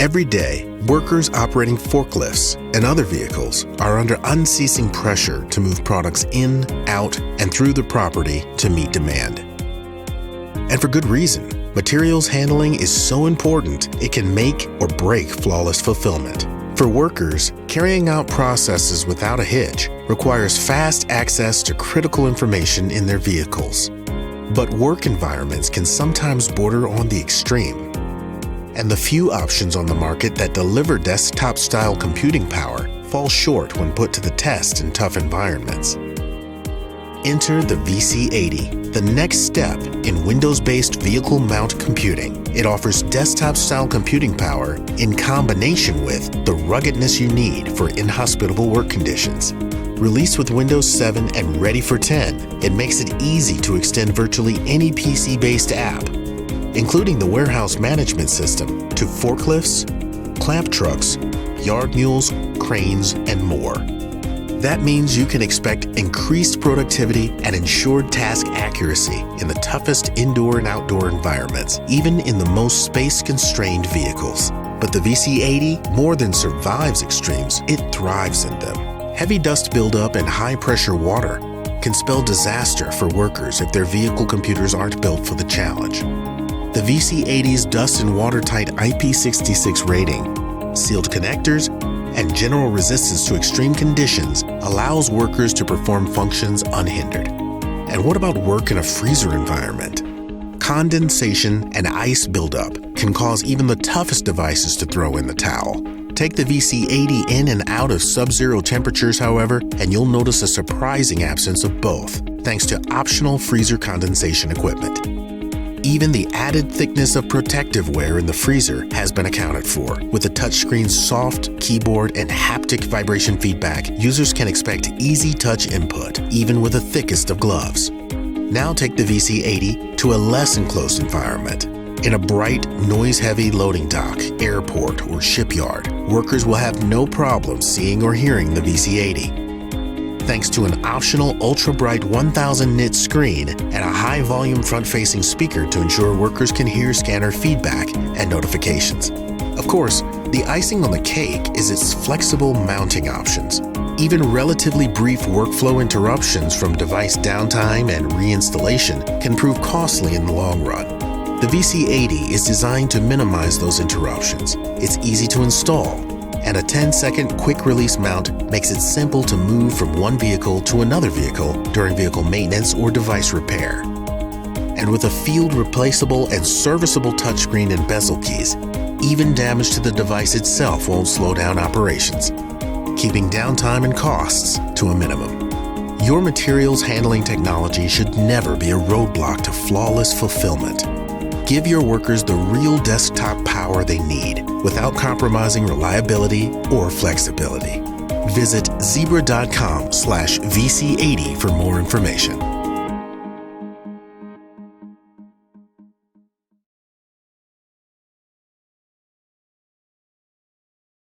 Every day, workers operating forklifts and other vehicles are under unceasing pressure to move products in, out, and through the property to meet demand. And for good reason. Materials handling is so important, it can make or break flawless fulfillment. For workers, carrying out processes without a hitch requires fast access to critical information in their vehicles. But work environments can sometimes border on the extreme. And the few options on the market that deliver desktop style computing power fall short when put to the test in tough environments. Enter the VC80, the next step in Windows based vehicle mount computing. It offers desktop style computing power in combination with the ruggedness you need for inhospitable work conditions. Released with Windows 7 and ready for 10, it makes it easy to extend virtually any PC based app, including the warehouse management system, to forklifts, clamp trucks, yard mules, cranes, and more. That means you can expect increased productivity and ensured task accuracy in the toughest indoor and outdoor environments, even in the most space constrained vehicles. But the VC80 more than survives extremes, it thrives in them. Heavy dust buildup and high pressure water can spell disaster for workers if their vehicle computers aren't built for the challenge. The VC80's dust and watertight IP66 rating, sealed connectors, and general resistance to extreme conditions allows workers to perform functions unhindered. And what about work in a freezer environment? Condensation and ice buildup can cause even the toughest devices to throw in the towel. Take the VC80 in and out of sub zero temperatures, however, and you'll notice a surprising absence of both, thanks to optional freezer condensation equipment. Even the added thickness of protective wear in the freezer has been accounted for. With the touchscreen's soft keyboard and haptic vibration feedback, users can expect easy touch input, even with the thickest of gloves. Now take the VC80 to a less enclosed environment. In a bright, noise heavy loading dock, airport, or shipyard, workers will have no problem seeing or hearing the VC80 thanks to an optional ultra bright 1000 nit screen and a high volume front facing speaker to ensure workers can hear scanner feedback and notifications. Of course, the icing on the cake is its flexible mounting options. Even relatively brief workflow interruptions from device downtime and reinstallation can prove costly in the long run. The VC80 is designed to minimize those interruptions. It's easy to install and a 10 second quick release mount makes it simple to move from one vehicle to another vehicle during vehicle maintenance or device repair. And with a field replaceable and serviceable touchscreen and bezel keys, even damage to the device itself won't slow down operations, keeping downtime and costs to a minimum. Your materials handling technology should never be a roadblock to flawless fulfillment. Give your workers the real desktop power they need without compromising reliability or flexibility. Visit zebra.com slash VC80 for more information.